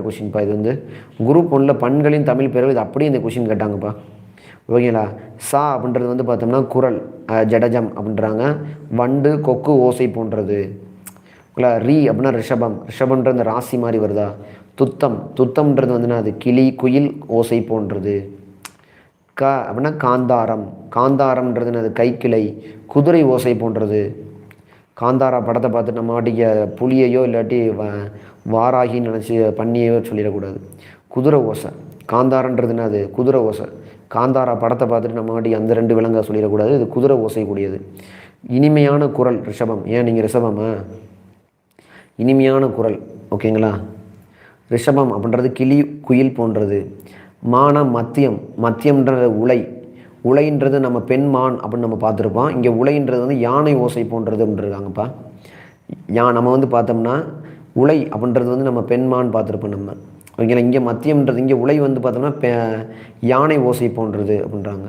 கொஷின்ப்பா இது வந்து குரூப் ஒன்றில் பண்களின் தமிழ் பேரவை இது அப்படியே இந்த கொஷின் கேட்டாங்கப்பா. ஓகேங்களா சா அப்படின்றது வந்து பார்த்தோம்னா குரல் ஜடஜம் அப்படின்றாங்க. வண்டு கொக்கு ஓசை போன்றது. ஓகேங்களா? ரீ அப்படின்னா ரிஷபம். ரிஷபம்ன்ற இந்த ராசி மாதிரி வருதா? துத்தம். துத்தம்ன்றது வந்துன்னா அது கிளி குயில் ஓசை போன்றது. க அப்படின்னா காந்தாரம். காந்தாரம்ன்றதுன்னா அது கைக்கிளை. குதிரை ஓசை போன்றது. காந்தாரா படத்தை பார்த்து நம்ம வாட்டிக்கு புலியையோ இல்லாட்டி வ வாராகின்னு நினச்சி பண்ணியோ சொல்லிடக்கூடாது. குதிரை ஓசை. காந்தாரன்றது அது? குதிரை ஓசை. காந்தாரா படத்தை பார்த்துட்டு நம்ம வாட்டி அந்த ரெண்டு விலங்கை சொல்லிடக்கூடாது. இது குதிரை ஓசை கூடியது இனிமையான குரல் ரிஷபம். ஏன் நீங்கள் ரிஷபமா? இனிமையான குரல். ஓகேங்களா? ரிஷபம் அப்படின்றது கிளி குயில் போன்றது. மான மத்தியம். மத்தியம்ன்ற உலை. உலைன்றது நம்ம பெண் மான் அப்படின்னு நம்ம பார்த்துருப்போம். இங்கே உலைன்றது வந்து யானை ஓசை போன்றது அப்படின்றாங்கப்பா. யா நம்ம வந்து பார்த்தோம்னா உலை அப்படின்றது வந்து நம்ம பெண்மான் பார்த்துருப்போம் நம்ம. ஓகேங்களா? இங்கே மத்தியம்ன்றது இங்கே உலை வந்து பார்த்தோம்னா யானை ஓசை போன்றது அப்படின்றாங்க.